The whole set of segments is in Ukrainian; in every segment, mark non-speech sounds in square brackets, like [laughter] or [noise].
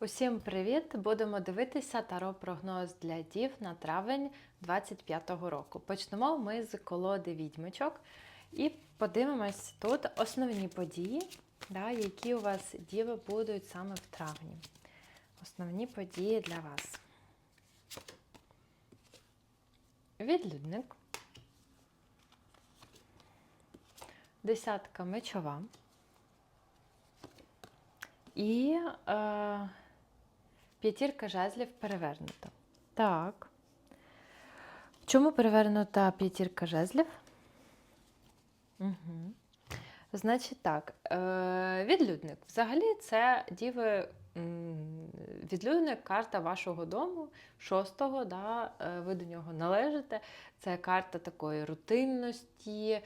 Усім привіт! Будемо дивитися таро прогноз для дів на травень 25-го року. Почнемо ми з колоди відьмичок і подивимось тут основні події, да, які у вас діви будуть саме в травні. Основні події для вас. Відлюдник. Десятка мечова. І е, п'ятірка жезлів перевернута. Так. Чому перевернута п'ятірка жезлів? Угу. Значить так, е, відлюдник. Взагалі це діви. Відлюдник карта вашого дому, шостого, да, е, ви до нього належите. Це карта такої рутинності, е,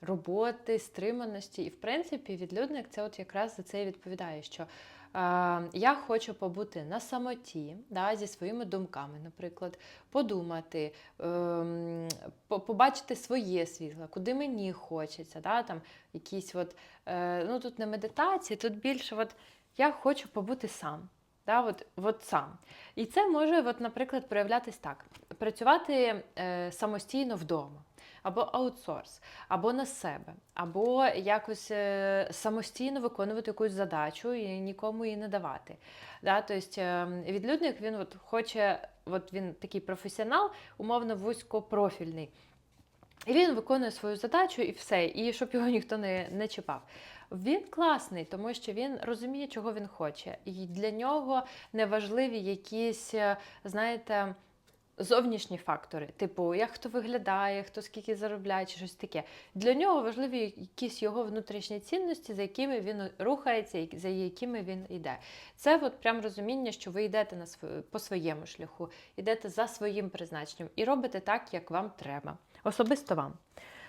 роботи, стриманості. І, в принципі, відлюдник це от якраз за це і відповідає, що я хочу побути на самоті, да, зі своїми думками, наприклад, подумати, ем, побачити своє світло, куди мені хочеться. Да, там, якісь от, е, ну, тут не медитації, тут більше от, я хочу побути сам. Да, от, от сам. І це може, от, наприклад, проявлятись так: працювати е, самостійно вдома, або аутсорс, або на себе, або якось е, самостійно виконувати якусь задачу і нікому її не давати. Да, тобто, відлюдник він от хоче, от він такий професіонал, умовно вузькопрофільний. І він виконує свою задачу і все, і щоб його ніхто не, не чіпав. Він класний, тому що він розуміє, чого він хоче. І для нього не важливі якісь, е, знаєте, зовнішні фактори, типу, як хто виглядає, хто скільки заробляє, чи щось таке. Для нього важливі якісь його внутрішні цінності, за якими він рухається, за якими він йде. Це от прям розуміння, що ви йдете на св- по своєму шляху, йдете за своїм призначенням і робите так, як вам треба. Особисто вам.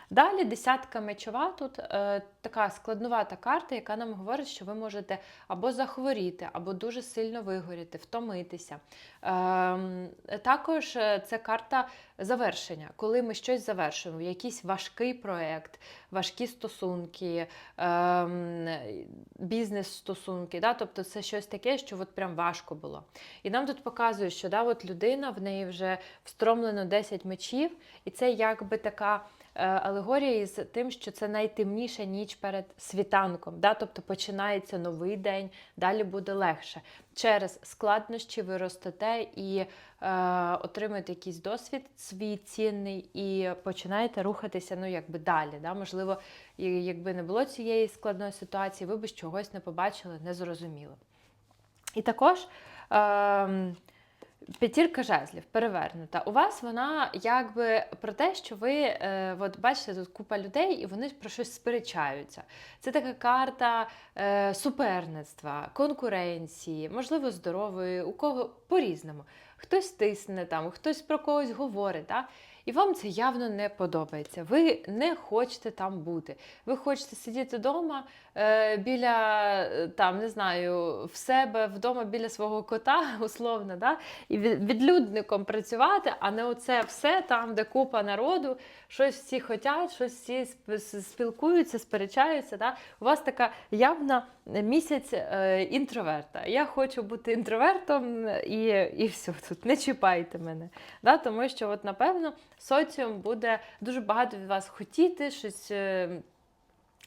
Далі десятка мечова тут е, така складнувата карта, яка нам говорить, що ви можете або захворіти, або дуже сильно вигоріти, втомитися. Ем, також е, це карта завершення, коли ми щось завершуємо, якийсь важкий проєкт, важкі стосунки, ем, бізнес-стосунки. Да? Тобто це щось таке, що от прям важко було. І нам тут показує, що да, от людина, в неї вже встромлено 10 мечів, і це якби така е, алегорія із тим, що це найтемніша ніч перед світанком. Да? Тобто починається новий день, далі буде легше. Через складнощі ви ростете і е, отримуєте якийсь досвід свій цінний, і починаєте рухатися ну, якби далі. Да? Можливо, якби не було цієї складної ситуації, ви б чогось не побачили, не зрозуміли. І також. Е, П'ятірка жезлів перевернута. У вас вона якби про те, що ви е, от бачите тут купа людей, і вони про щось сперечаються. Це така карта е, суперництва, конкуренції, можливо, здорової, у кого по-різному. Хтось тисне там, хтось про когось говорить. Да? І вам це явно не подобається. Ви не хочете там бути. Ви хочете сидіти вдома е, біля е, там, не знаю, в себе вдома біля свого кота, [laughs] условно, да? і відлюдником працювати, а не оце все там, де купа народу, щось всі хочуть, щось всі спілкуються, сперечаються. Да? У вас така явна місяць е, інтроверта. Я хочу бути інтровертом і, і все тут, не чіпайте мене. Да? Тому що, от, напевно, соціум буде дуже багато від вас хотіти, щось. е,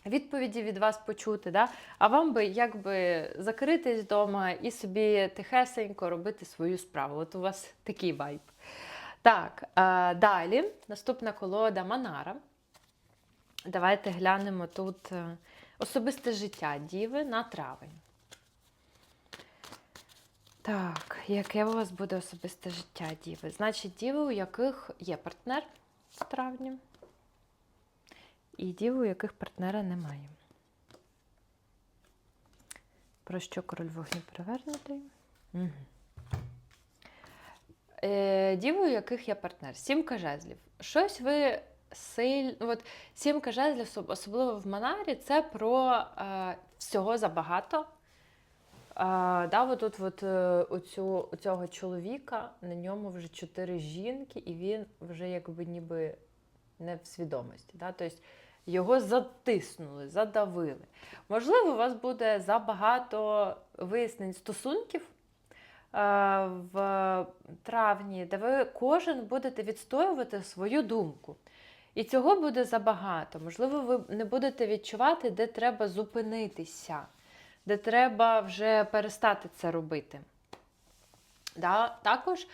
Відповіді від вас почути, да? а вам би якби закритись вдома і собі тихесенько робити свою справу. От у вас такий вайб. Так, е, далі наступна колода Манара. Давайте глянемо тут е, особисте життя Діви на травень. Так, яке у вас буде особисте життя Діви? Значить, діви, у яких є партнер в травні, і діви, у яких партнера немає. Про що король вогню перевернутий? Угу. Е, діви, у яких є партнер. Сімка жезлів. Щось ви сильно. От сімка жезлів, особливо в Манарі, це про е, всього забагато. А, да, от тут от, е, у, цього чоловіка на ньому вже чотири жінки, і він вже якби ніби не в свідомості. Да? Тобто його затиснули, задавили. Можливо, у вас буде забагато вияснень стосунків е, в травні, де ви кожен будете відстоювати свою думку. І цього буде забагато. Можливо, ви не будете відчувати, де треба зупинитися, де треба вже перестати це робити. Да? Також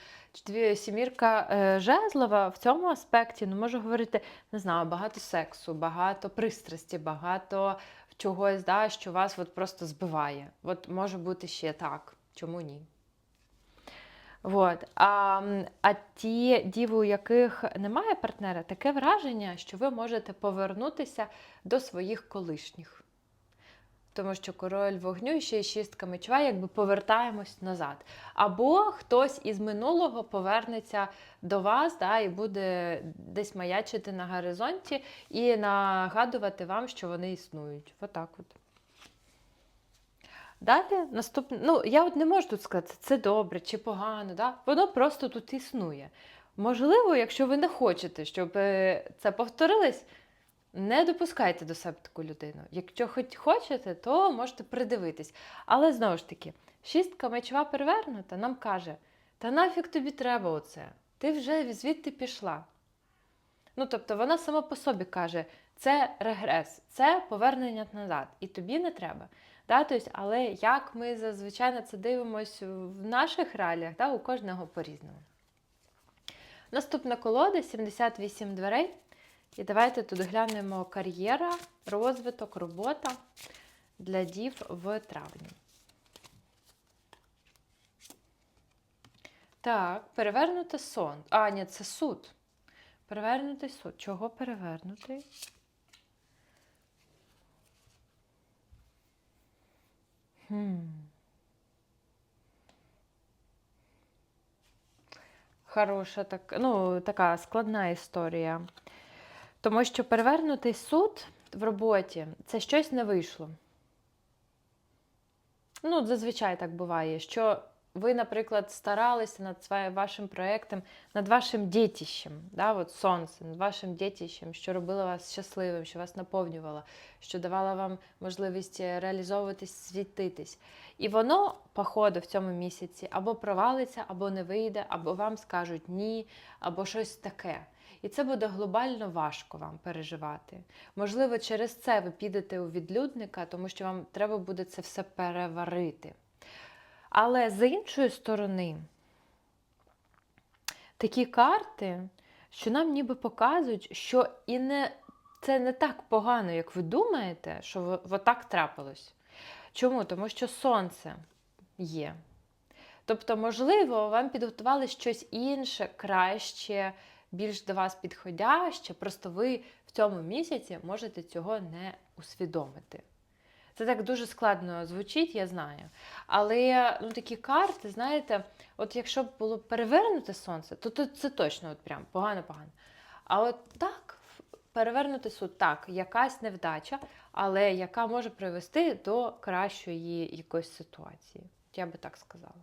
сімірка е, жезлова в цьому аспекті ну, може говорити, не знаю, багато сексу, багато пристрасті, багато чогось, да, що вас от просто збиває. От може бути ще так. Чому ні? От. А, а ті діви, у яких немає партнера, таке враження, що ви можете повернутися до своїх колишніх. Тому що король вогню і ще й шістка мечова, якби повертаємось назад. Або хтось із минулого повернеться до вас да, і буде десь маячити на горизонті і нагадувати вам, що вони існують. Отак от. Далі наступне, ну я от не можу тут сказати, це добре чи погано, да? воно просто тут існує. Можливо, якщо ви не хочете, щоб е, це повторилось, не допускайте до себе таку людину. Якщо хоч хочете, то можете придивитись. Але знову ж таки, шістка мечова перевернута нам каже: та нафіг тобі треба оце? Ти вже звідти пішла. Ну, тобто, вона сама по собі каже, це регрес, це повернення назад, і тобі не треба. Да? Тобто, але як ми зазвичай на це дивимося в наших реаліях, да? у кожного по-різному. Наступна колода 78 дверей. І давайте тут глянемо кар'єра, розвиток, робота для дів в травні. Так, перевернути сон. А, ні, це суд. Перевернутий суд. Чого перевернутий? Хм. Хороша так, ну, така складна історія. Тому що перевернутий суд в роботі це щось не вийшло. Ну, зазвичай так буває, що ви, наприклад, старалися над вашим проєктом, над вашим дітищем, да, от сонце, над вашим дітищем, що робило вас щасливим, що вас наповнювало, що давало вам можливість реалізовуватись, світитись. І воно, по в цьому місяці, або провалиться, або не вийде, або вам скажуть ні, або щось таке. І це буде глобально важко вам переживати. Можливо, через це ви підете у відлюдника, тому що вам треба буде це все переварити. Але з іншої сторони, такі карти, що нам ніби показують, що і не, це не так погано, як ви думаєте, що отак трапилось. Чому? Тому що сонце є. Тобто, можливо, вам підготували щось інше, краще, більш до вас підходяще, просто ви в цьому місяці можете цього не усвідомити. Це так дуже складно звучить, я знаю. Але ну, такі карти, знаєте, от якщо б було перевернуте сонце, то, то це точно от прям погано-погано. А от так, перевернути суд, так, якась невдача, але яка може привести до кращої якоїсь ситуації. Я би так сказала.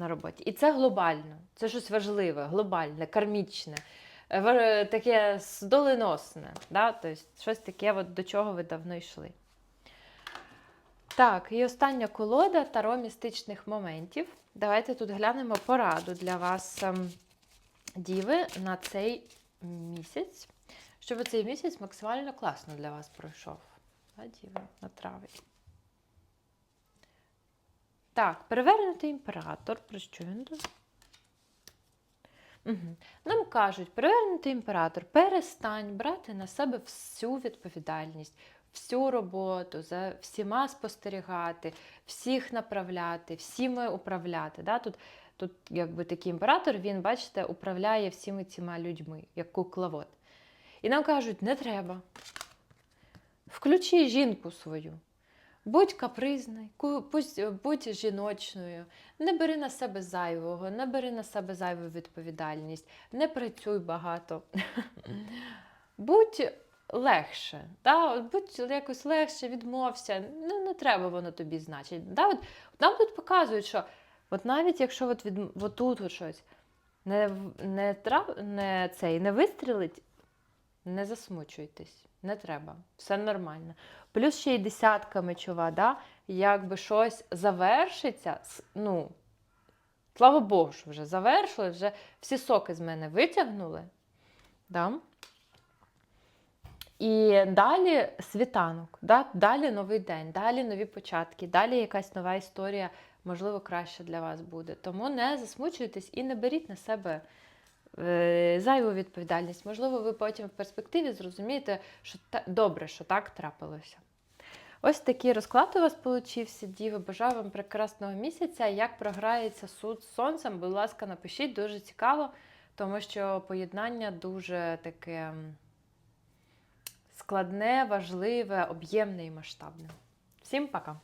На роботі. І це глобально, це щось важливе, глобальне, кармічне, е, таке с- доленосне. Да? Тобто, щось таке, от, до чого ви давно йшли. Так, і остання колода таро містичних моментів. Давайте тут глянемо пораду для вас, ем, діви, на цей місяць, щоб цей місяць максимально класно для вас пройшов. Да, діви, на травень. Так, перевернутий імператор. Про що він тут? Угу. Нам кажуть, перевернутий імператор, перестань брати на себе всю відповідальність, всю роботу, за всіма спостерігати, всіх направляти, всіми управляти. Да? Тут, тут якби такий імператор, він, бачите, управляє всіми цими людьми, як кукловод. І нам кажуть, не треба. Включи жінку свою. Будь капризною, будь жіночною, не бери на себе зайвого, не бери на себе зайву відповідальність, не працюй багато. [laughs] Будь легше, да? от будь якось легше, відмовся, ну, не треба воно тобі значить. Да? От, нам тут показують, що от навіть якщо от від, от тут от щось не, не, трав, не, цей, не вистрілить, не засмучуйтесь. Не треба, все нормально. Плюс ще й десятка мечова, да? якби щось завершиться, ну, слава Богу, що вже завершили, вже всі соки з мене витягнули. Да? І далі світанок, да? далі новий день, далі нові початки, далі якась нова історія, можливо, краще для вас буде. Тому не засмучуйтесь і не беріть на себе зайву відповідальність. Можливо, ви потім в перспективі зрозумієте, що добре, що так трапилося. Ось такий розклад у вас получився, Діви. Бажаю вам прекрасного місяця. Як програється суд з сонцем, будь ласка, напишіть, дуже цікаво, тому що поєднання дуже таке складне, важливе, об'ємне і масштабне. Всім пока!